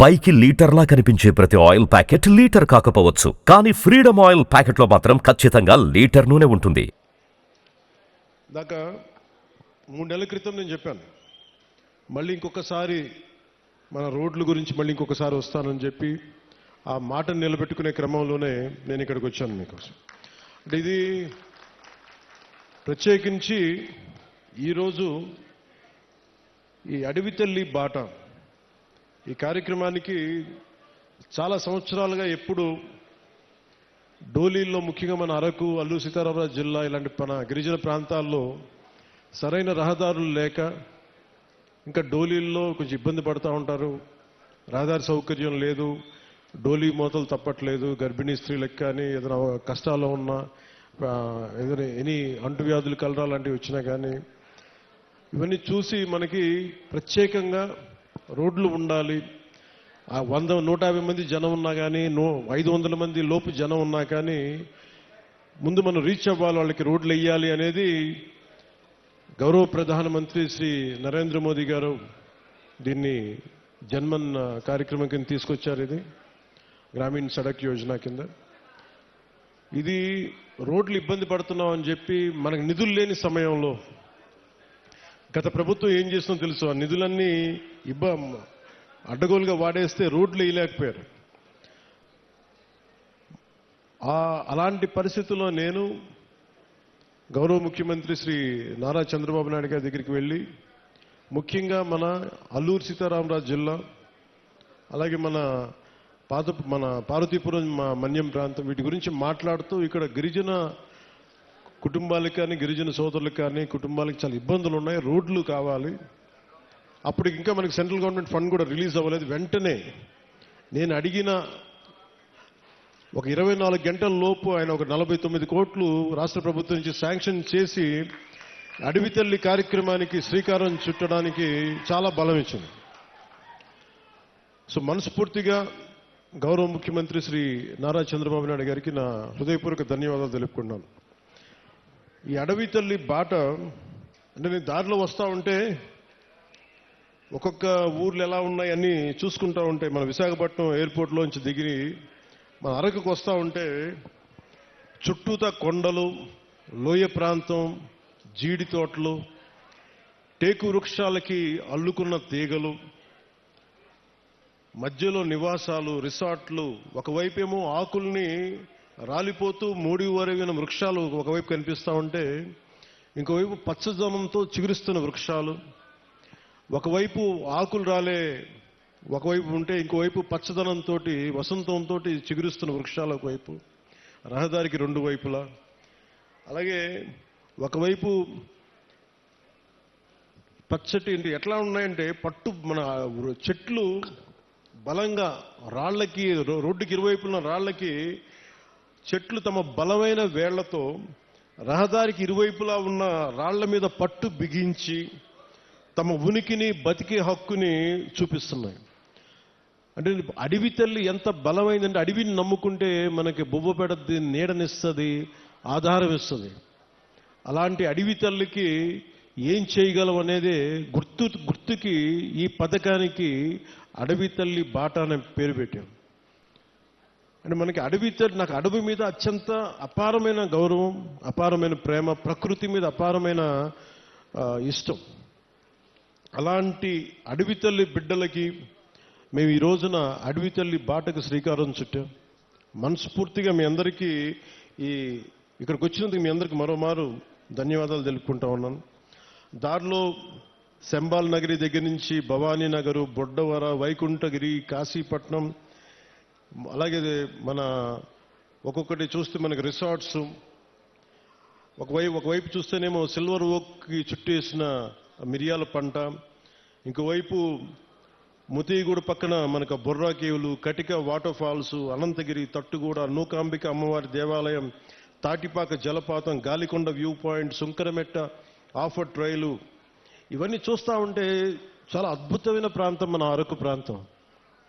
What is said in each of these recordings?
పైకి లీటర్లా కనిపించే ప్రతి ఆయిల్ ప్యాకెట్ లీటర్ కాకపోవచ్చు. కానీ ఫ్రీడమ్ ఆయిల్ ప్యాకెట్లో మాత్రం ఖచ్చితంగా లీటర్ నూనె ఉంటుంది. దాకా మూడు నెలల క్రితం నేను చెప్పాను. మళ్ళీ ఇంకొకసారి మన రోడ్ల గురించి మళ్ళీ ఇంకొకసారి వస్తానని చెప్పి ఆ మాటను నిలబెట్టుకునే క్రమంలోనే నేను ఇక్కడికి వచ్చాను మీకోసం. అంటే ఇది ప్రత్యేకించి ఈరోజు ఈ అడవి తల్లి బాట ఈ కార్యక్రమానికి చాలా సంవత్సరాలుగా ఎప్పుడు డోలీల్లో ముఖ్యంగా మన అరకు అల్లూరు సీతారామరాజు జిల్లా ఇలాంటి మన గిరిజన ప్రాంతాల్లో సరైన రహదారులు లేక ఇంకా డోలీల్లో కొంచెం ఇబ్బంది పడుతూ ఉంటారు. రహదారి సౌకర్యం లేదు. డోలీ మూతలు తప్పట్లేదు. గర్భిణీ స్త్రీలకు కానీ ఏదైనా కష్టాల్లో ఉన్న ఏదైనా ఎనీ అంటువ్యాధులు కలరా లాంటివి వచ్చినా కానీ ఇవన్నీ చూసి మనకి ప్రత్యేకంగా రోడ్లు ఉండాలి. ఆ వంద నూట యాభై మంది జనం ఉన్నా కానీ నూ ఐదు వందల మంది లోపు జనం ఉన్నా కానీ ముందు మనం రీచ్ అవ్వాలి వాళ్ళకి రోడ్లు వేయాలి అనేది గౌరవ ప్రధానమంత్రి శ్రీ నరేంద్ర మోదీ గారు దీన్ని జన్మన్ కార్యక్రమం కింద తీసుకొచ్చారు ఇది గ్రామీణ సడక్ యోజన కింద. ఇది రోడ్లు ఇబ్బంది పడుతున్నాం అని చెప్పి మనకు నిధులు లేని సమయంలో గత ప్రభుత్వం ఏం చేస్తుందో తెలుసు? ఆ నిధులన్నీ ఇబ్బ అడ్డగోలుగా వాడేస్తే రోడ్లు వేయలేకపోయారు. ఆ అలాంటి పరిస్థితుల్లో నేను గౌరవ ముఖ్యమంత్రి శ్రీ నారా చంద్రబాబు నాయుడు గారి దగ్గరికి వెళ్ళి ముఖ్యంగా మన అల్లూరు సీతారామరాజు జిల్లా అలాగే మన పాత మన పార్వతీపురం మన్యం ప్రాంతం వీటి గురించి మాట్లాడుతూ ఇక్కడ గిరిజన కుటుంబాలకు కానీ గిరిజన సోదరులకు కానీ కుటుంబాలకు చాలా ఇబ్బందులు ఉన్నాయి. రోడ్లు కావాలి. అప్పుడు ఇంకా మనకి సెంట్రల్ గవర్నమెంట్ ఫండ్ కూడా రిలీజ్ అవ్వలేదు. వెంటనే నేను అడిగిన ఒక ఇరవై నాలుగు గంటల లోపు ఆయన ఒక నలభై తొమ్మిది కోట్లు రాష్ట్ర ప్రభుత్వం నుంచి శాంక్షన్ చేసి అడవి తల్లి కార్యక్రమానికి శ్రీకారం చుట్టడానికి చాలా బలం ఇచ్చింది. సో మనస్ఫూర్తిగా గౌరవ ముఖ్యమంత్రి శ్రీ నారా చంద్రబాబు నాయుడు గారికి నా హృదయపూర్వక ధన్యవాదాలు తెలుపుకున్నాను ఈ అడవి తల్లి బాట అంటే నేను దారిలో వస్తూ ఉంటే ఒక్కొక్క ఊర్లు ఎలా ఉన్నాయని చూసుకుంటూ చూసుకుంటా ఉంటే మన విశాఖపట్నం ఎయిర్పోర్ట్లోంచి దిగి మన అరకుకు వస్తూ ఉంటే చుట్టూతా కొండలు లోయ ప్రాంతం జీడి తోటలు టేకు వృక్షాలకి అల్లుకున్న తీగలు మధ్యలో నివాసాలు రిసార్ట్లు ఒకవైపేమో ఆకుల్ని రాలిపోతూ మూడి వరిగిన వృక్షాలు ఒకవైపు కనిపిస్తూ ఉంటే ఇంకోవైపు పచ్చదనంతో చిగురిస్తున్న వృక్షాలు ఒకవైపు ఆకులు రాలే ఒకవైపు ఉంటే ఇంకోవైపు పచ్చదనంతో వసంతంతో చిగురిస్తున్న వృక్షాలు ఒకవైపు రహదారికి రెండు వైపులా. అలాగే ఒకవైపు పచ్చటి ఏంటి ఎట్లా ఉన్నాయంటే పట్టు మన చెట్లు బలంగా రాళ్ళకి రోడ్డుకి ఇరువైపున రాళ్ళకి చెట్లు తమ బలమైన వేళ్ళతో రహదారికి ఇరువైపులా ఉన్న రాళ్ళ మీద పట్టు బిగించి తమ ఉనికిని బతికే హక్కుని చూపిస్తున్నాయి. అంటే అడవి తల్లి ఎంత బలమైందంటే అడవిని నమ్ముకుంటే మనకి బొవ్వ పెడద్ది నీడనిస్తుంది ఆధారం ఇస్తుంది. అలాంటి అడవి తల్లికి ఏం చేయగలం అనేది గుర్తు గుర్తుకి ఈ పథకానికి అడవి తల్లి బాట అనే పేరు పెట్టాం అంటే మనకి అడవి తల్లి నాకు అడవి మీద అత్యంత అపారమైన గౌరవం అపారమైన ప్రేమ ప్రకృతి మీద అపారమైన ఇష్టం. అలాంటి అడవి తల్లి బిడ్డలకి మేము ఈ రోజున అడవి తల్లి బాటకు శ్రీకారం చుట్టాం. మనస్ఫూర్తిగా మీ అందరికీ ఈ ఇక్కడికి వచ్చినందుకు మీ అందరికి మరోమారు ధన్యవాదాలు తెలుపుకుంటా ఉన్నాను. దారిలో శంబాల్ నగరి దగ్గర నుంచి భవానీ నగరు బొడ్డవర వైకుంఠగిరి కాశీపట్నం అలాగే మన ఒక్కొక్కటి చూస్తే మనకి రిసార్ట్స్ ఒకవైపు ఒకవైపు చూస్తేనేమో సిల్వర్ ఓక్కి చుట్టేసిన మిరియాల పంట. ఇంకోవైపు ముతిగూడ పక్కన మనకు బొర్రా కేవులు కటిక వాటర్ ఫాల్స్ అనంతగిరి తట్టుగూడ నూకాంబిక అమ్మవారి దేవాలయం తాటిపాక జలపాతం గాలికొండ వ్యూ పాయింట్ సుంకరమెట్ట ఆఫర్ ట్రైలు. ఇవన్నీ చూస్తూ ఉంటే చాలా అద్భుతమైన ప్రాంతం మన అరకు ప్రాంతం.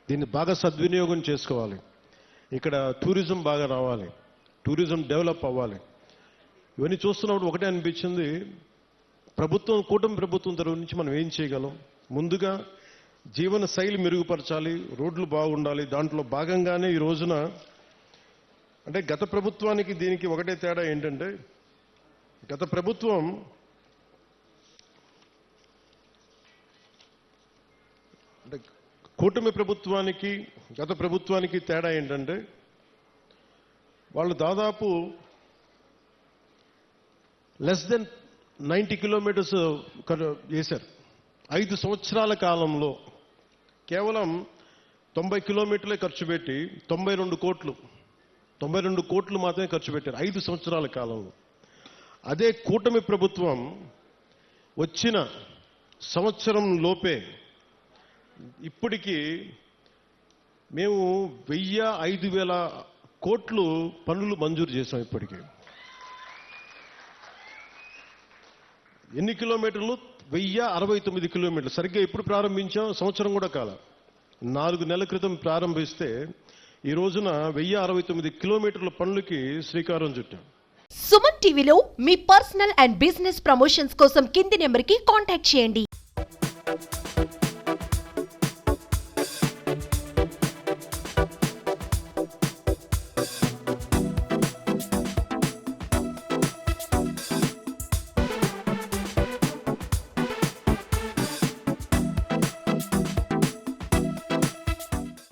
దీన్ని బాగా సద్వినియోగం చేసుకోవాలి. ఇక్కడ టూరిజం బాగా రావాలి. టూరిజం డెవలప్ అవ్వాలి. ఇవన్నీ చూస్తున్నప్పుడు ఒకటే అనిపించింది. ప్రభుత్వం కూటమి ప్రభుత్వం తరఫు నుంచి మనం ఏం చేయగలం? ముందుగా జీవన శైలి మెరుగుపరచాలి రోడ్లు బాగుండాలి. దాంట్లో భాగంగానే ఈ రోజున అంటే గత ప్రభుత్వానికి దీనికి ఒకటే తేడా ఏంటంటే గత ప్రభుత్వం కూటమి ప్రభుత్వానికి గత ప్రభుత్వానికి తేడా ఏంటంటే వాళ్ళు దాదాపు లెస్ దెన్ నైంటీ కిలోమీటర్స్ చేశారు ఐదు సంవత్సరాల కాలంలో కేవలం తొంభై కిలోమీటర్లే ఖర్చు పెట్టి తొంభై రెండు కోట్లు తొంభై రెండు కోట్లు మాత్రమే ఖర్చు పెట్టారు ఐదు సంవత్సరాల కాలంలో. అదే కూటమి ప్రభుత్వం వచ్చిన సంవత్సరం లోపే ఇప్పటికీ మేము వెయ్యి ఐదు వేల కోట్లు పనులు మంజూరు చేసాం ఇప్పటికీ. ఎన్ని కిలోమీటర్లు? వెయ్యి అరవై తొమ్మిది కిలోమీటర్లు. సరిగ్గా ఎప్పుడు ప్రారంభించాం? సంవత్సరం కూడా కాల. నాలుగు నెలల క్రితం ప్రారంభిస్తే ఈ రోజున వెయ్యి అరవై తొమ్మిది కిలోమీటర్ల పనులకి శ్రీకారం చుట్టాం. సుమన్ టీవీలో మీ పర్సనల్ అండ్ బిజినెస్ ప్రమోషన్స్ కోసం కింది నెంబర్కి కాంటాక్ట్ చేయండి.